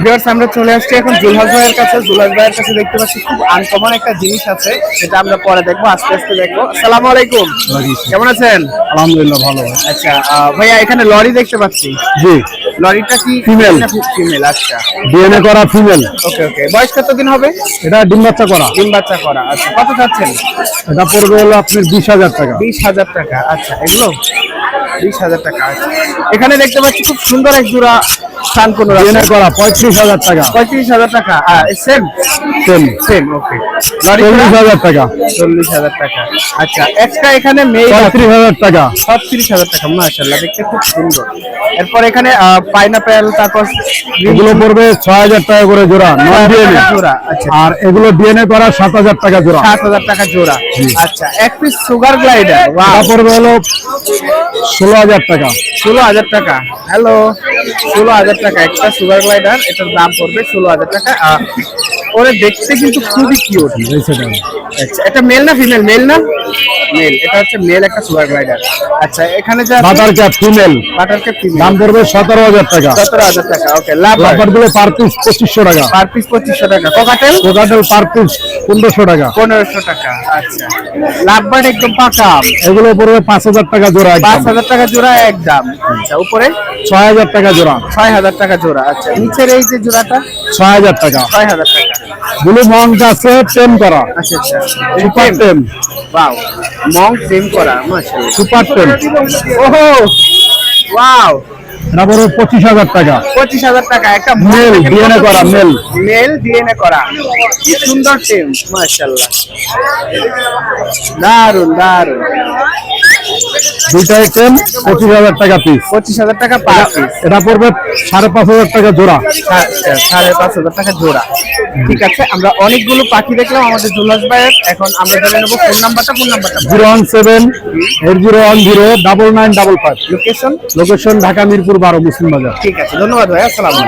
Viewers আমরা চলে আসছি এখন জুলহাস ভাইয়ের কাছে। জুলহাস ভাইয়ের কাছে দেখতে পাচ্ছি খুব আনকমন একটা জিনিস আছে সেটা আমরা পরে দেখব আস্তে আস্তে দেখব। আসসালামু আলাইকুম। কেমন আছেন? আলহামদুলিল্লাহ ভালো আচ্ছা ভাইয়া এখানে লরি দেখতে পাচ্ছি। জি। লরিটা কি Female. ফিমেল আচ্ছা। ডিএনএ করা ফিমেল ওকে ওকে বয়স কতদিন হবে? এটা ডিম বাচ্চা করা। ডিম বাচ্চা করা আচ্ছা। কত চাচ্ছেন? এটা পড়বে হলো আপনার বিশ হাজার টাকা। বিশ হাজার টাকা আচ্ছা। এগুলো? বিশ হাজার টাকা আচ্ছা। এখানে দেখতে পাচ্ছি খুব সুন্দর এক জোড়া স্থান কোন করা পঁয়ত্রিশ হাজার টাকা। পঁয়ত্রিশ হাজার টাকা সেম সেম সেম ওকে চল্লিশ হাজার টাকা। চল্লিশ হাজার টাকা। আচ্ছা একটা এখানে মেয়ে পঁয়ত্রিশ হাজার টাকা। ছত্রিশ হাজার টাকা মাশাল্লাহ দেখতে খুব সুন্দর। এরপর এখানে পাইনাপেল তারপর এগুলো পড়বে ছয় হাজার টাকা করে জোড়া নন ডিএনএ জোড়া আচ্ছা। আর এগুলো ডিএনএ করা সাত হাজার টাকা জোড়া। সাত হাজার টাকা জোড়া। আচ্ছা এক পিস সুগার গ্লাইডার পড়বে হলো ষোলো হাজার টাকা। ষোলো হাজার টাকা হ্যালো ষোলো হাজার টাকা একটা সুগার গ্লাইডার এটার দাম পড়বে ষোলো হাজার টাকা। ওরে দেখতে কিন্তু খুবই কিউট আচ্ছা এটা মেল না ফিমেল মেল না? মেল এটা হচ্ছে মেল একটা সুগার গ্লাইডার আচ্ছা এখানে যা বাটার ক্যাপ ফিমেল বাটারকে ফিমেল দাম পড়বে সতেরো হাজার টাকা। সতেরো হাজার টাকা ওকে লাভ লাফারগুলো পার পিস পঁচিশশো টাকা। পার পিস পঁচিশশো টাকা। কোকাটেল কোকাটেল পার পিস পনেরোশো টাকা। পনেরোশো টাকা আচ্ছা। একদম পাকা। এগুলো পড়বে পাঁচ হাজার টাকা জোড়া পাঁচ একদম হাজার টাকা জোড়া একদম। আচ্ছা উপরে? ছয় হাজার টাকা জোড়া। ছয় হাজার টাকা জোড়া আচ্ছা। নিচের এই যে জোড়াটা? ছয় হাজার টাকা। ছয় হাজার টাকা। ব্লু মঙ্ক আছে টেম করা। আচ্ছা আচ্ছা সুপার টেম ওয়াও মং সেম করা মাশাআল্লাহ। সুপার টেম ওহো ওয়াও পঁচিশ হাজার টাকা। পঁচিশ হাজার টাকা একটা Male, DNA করা, male। মেল ডিএনএ করা। কি সুন্দর টিম মাশাআল্লাহ। দারুণ দারুণ দুইটাই টেম পঁচিশ হাজার টাকা পিস পঁচিশ হাজার টাকা পার পিস এটা পড়বে সাড়ে পাঁচ হাজার টাকা জোড়া। সাড়ে পাঁচ হাজার টাকা জোড়া। ঠিক আছে আমরা অনেকগুলো পাখি দেখলাম আমাদের জুলাস ভাইয়ের। এখন আমরা জেনে নেব ফোন নাম্বারটা ফোন নাম্বারটা zero one seven eight zero one zero double nine double five. Location location Dhaka Mirpur বারো মুসলিম বাজার। ঠিক আছে ধন্যবাদ ভাই আসসালামু